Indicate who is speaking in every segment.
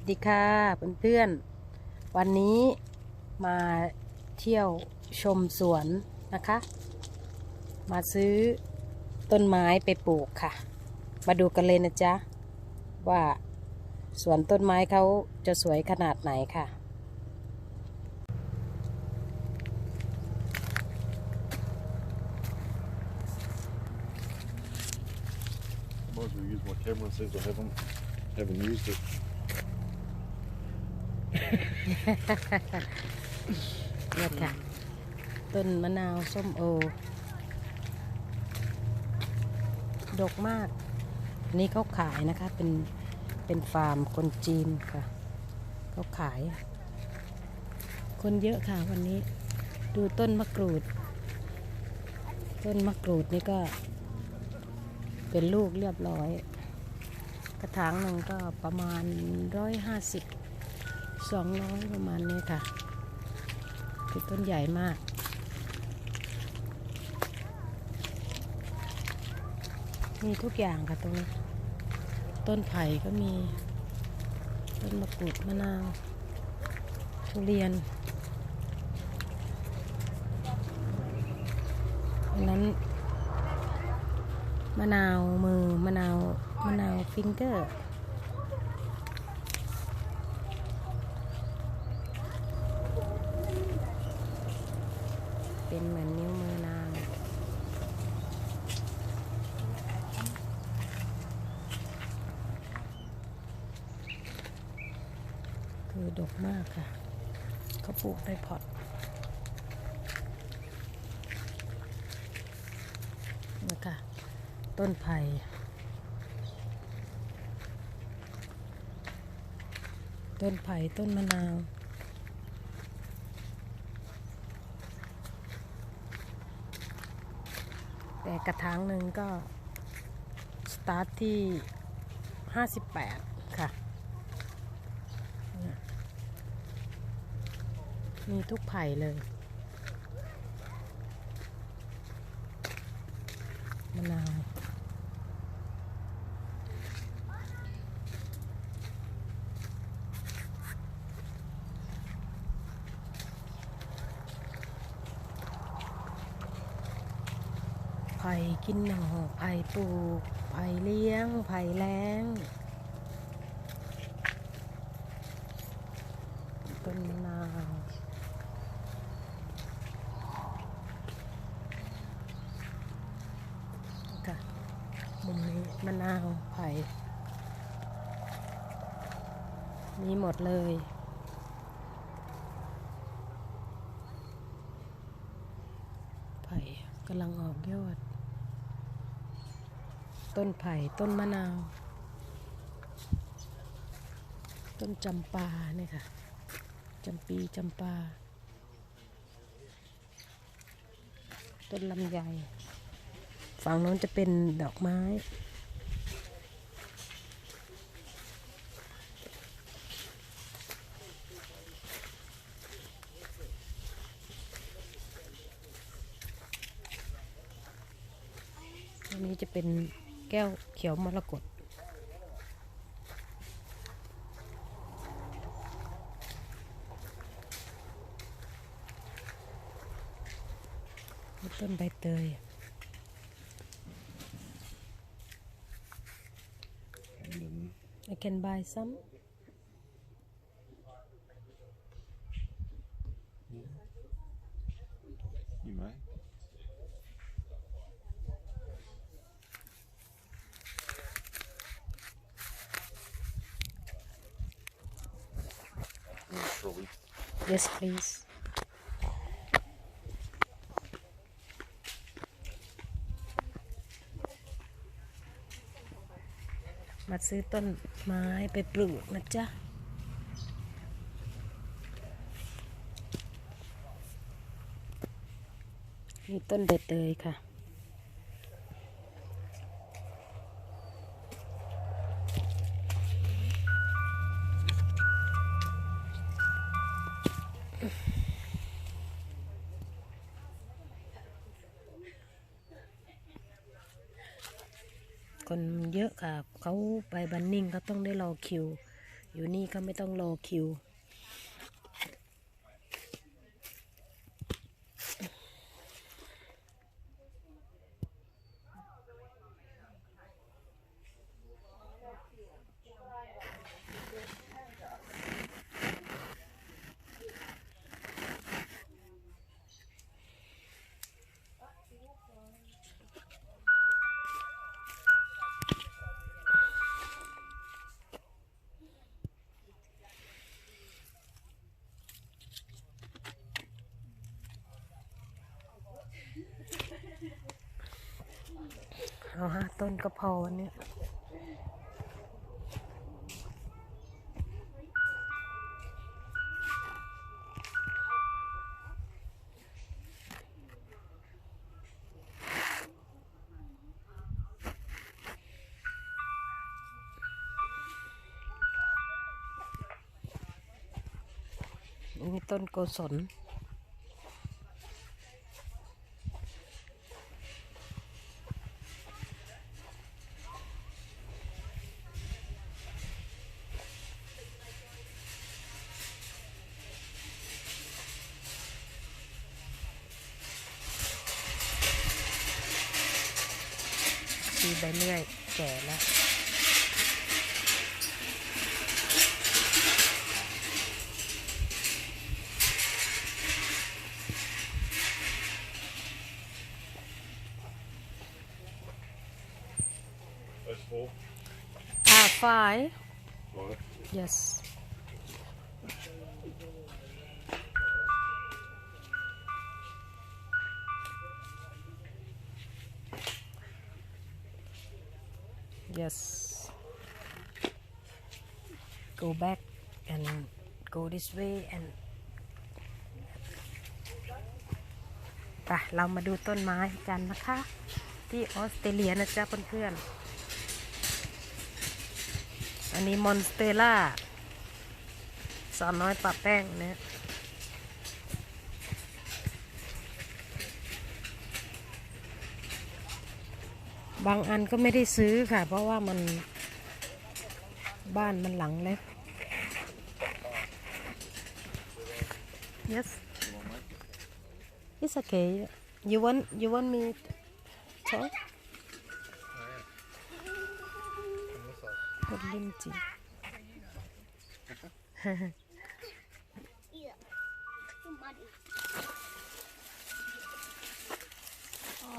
Speaker 1: สดีค่ะเพื่อนๆวันนี้มาเที่ยวชมสวนนะคะ มาซื้อต้นไม้ไปปลูกค่ะ มาดูกันเลยนะจ๊ะ ว่าสวนต้นไม้เขาจะสวยขนาดไหนค่ะ
Speaker 2: Might as well use my camera since I haven't haven't used it.
Speaker 1: เนี่ยค่ะ ต้นมะนาวส้มโอ ดกมากอันนี้เขาขายนะคะ เป็น เป็นฟาร์มคนจีนค่ะเขาขาย คนเยอะค่ะวันนี้ ดูต้นมะกรูด ต้นมะกรูดนี่ก็ เป็นลูกเรียบร้อย กระถางหนึ่งก็ประมาณร้อยห้าสิบ สองร้อยประมาณนี้ค่ะ คือต้นใหญ่มากมีทุกอย่างค่ะตรงนี้ ต้นไผ่ก็มี ต้นมะกรูดมะนาว ทุเรียนอันนั้น มะนาวมือมะนาว มะนาวฟิงเกอร์ เป็นเหมือนนิ้วมือนาง คือดกมากค่ะ เขาปลูกในพอตนะคะต้นไผ่ต้นไผ่ต้นมะนาว แต่กระถางหนึ่งก็สตาร์ทที่ 58 ค่ะ มีทุกไผ่เลยมะนาว ไผ่ กินหน่อไผ่ปลูก ไผ่เลี้ยง ไผ่แล้ง ต้นมะนาวค่ะมุมนี้มะนาว ไผ่ มีหมดเลยไผ่กำลังออกยอด ต้นไผ่ต้นมะนาว ต้นจำปาเนี่ยค่ะจำปีจำปา ต้นลำไยฝั่งโน้นจะเป็นดอกไม้ันนี้จะเป็น แก้วเขียวมรกต มีต้นใบเตย
Speaker 2: And then
Speaker 1: I can buy some
Speaker 2: you may.
Speaker 1: This please มาซื้อต้นไม้ไปปลูกนะจ๊ะ มีต้นเตยค่ะ คนเยอะค่ะ เขาไปบันนิ่งเขาต้องได้รอคิว อยู่นี่ก็ไม่ต้องรอคิว เอาห้าต้นก็พอวันนี้ยมีต้นโกศล มีใบเลื่อยแก่แล้ว
Speaker 2: That's full.
Speaker 1: อ่าฝ่าย
Speaker 2: Right.
Speaker 1: yes yes go back and go this way and ไปเรามาดูต้นไม้กันนะคะ ที่ออสเตรเลียนะจ๊ะเพื่อนๆอันนี้มอนสเตล่าสาวน้อยปะแป้งเนี่ย บางอันก็ไม่ได้ซื้อค่ะ เพราะว่ามันบ้านมันหลังเล็ก yes it's okay you want you want me to คนลิ้นจี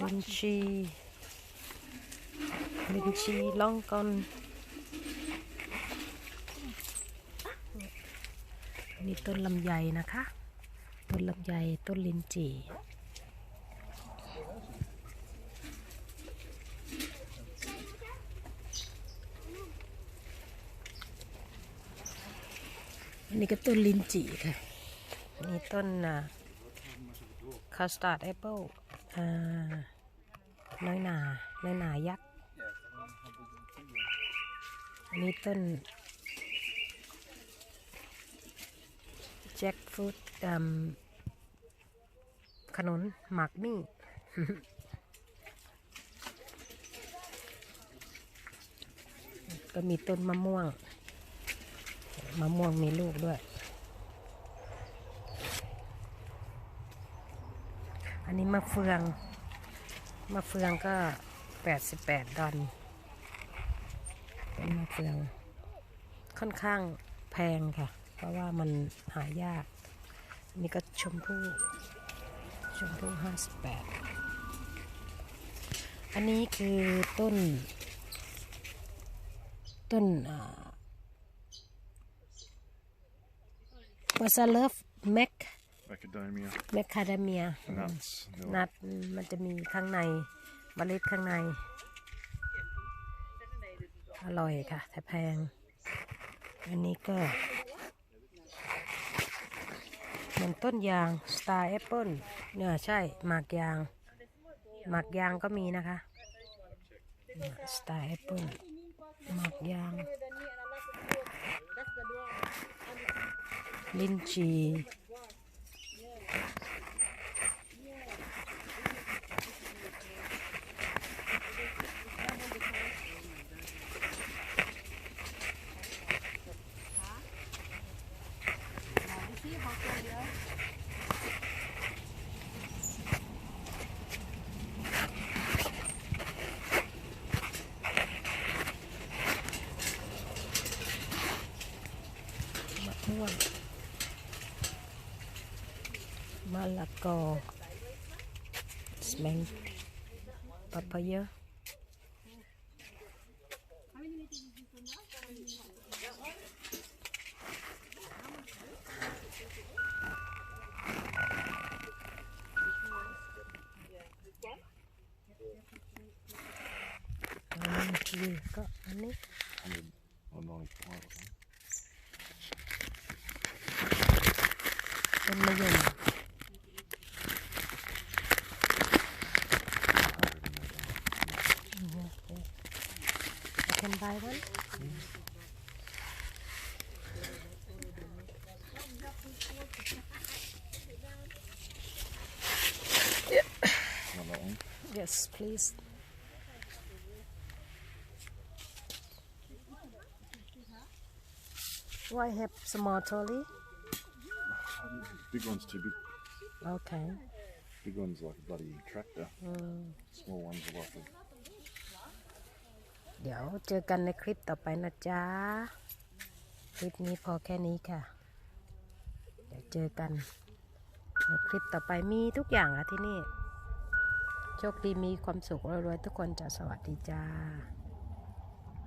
Speaker 1: ลินชี ลินชีล่องกอนนี่ต้นลำไยนะคะ ต้นลำไยต้นลินจีอันนี้ก็ต้นลินจีค่ะ นี่ต้นคัสตาร์ดแอปเปิลน้อยหนา น้อยหนายักษ์ อันนี้ต้นแจ็คฟรุตขนุนหมากมี่ก็มีต้นมะม่วง มะม่วงมีลูกด้วย อันนี้มะเฟือง มะเฟืองก็ 88ดอล เป็นมะเฟือง ค่อนข้างแพงค่ะ เพราะว่ามันหายากอันนี้ก็ชมพู่ชมพู่58อันนี้คือต้น ต้นวาซาเลฟแมค
Speaker 2: Macadamia
Speaker 1: แมคคาเดเมีย
Speaker 2: nuts. They're
Speaker 1: นัดมันจะมีข้างในเมล็ดข้างในอ ร่อยค่ะ แต่แพง อันนี้ก็เหมือนต้นยาง Star Apple เนี่ยใช่หมากยาง หมากยางก็มีนะคะ Star Apple หมากยางลิ้นจี่ละกอสแมงปะปะเยอะอันนี้ คือก็อันนี้
Speaker 2: 100
Speaker 1: buy one.
Speaker 2: Not that one.
Speaker 1: Yes, please. Why have some more trolley?
Speaker 2: Big one's too big.
Speaker 1: Okay.
Speaker 2: Big one's like a bloody tractor. Mm. Small ones are like a
Speaker 1: เดี๋ยวเจอกันในคลิปต่อไปนะจ๊ะ คลิปนี้พอแค่นี้ค่ะ เดี๋ยวเจอกัน ในคลิปต่อไปมีทุกอย่างอะที่นี่ โชคดีมีความสุขรวยๆทุกคนจะสวัสดีจ้า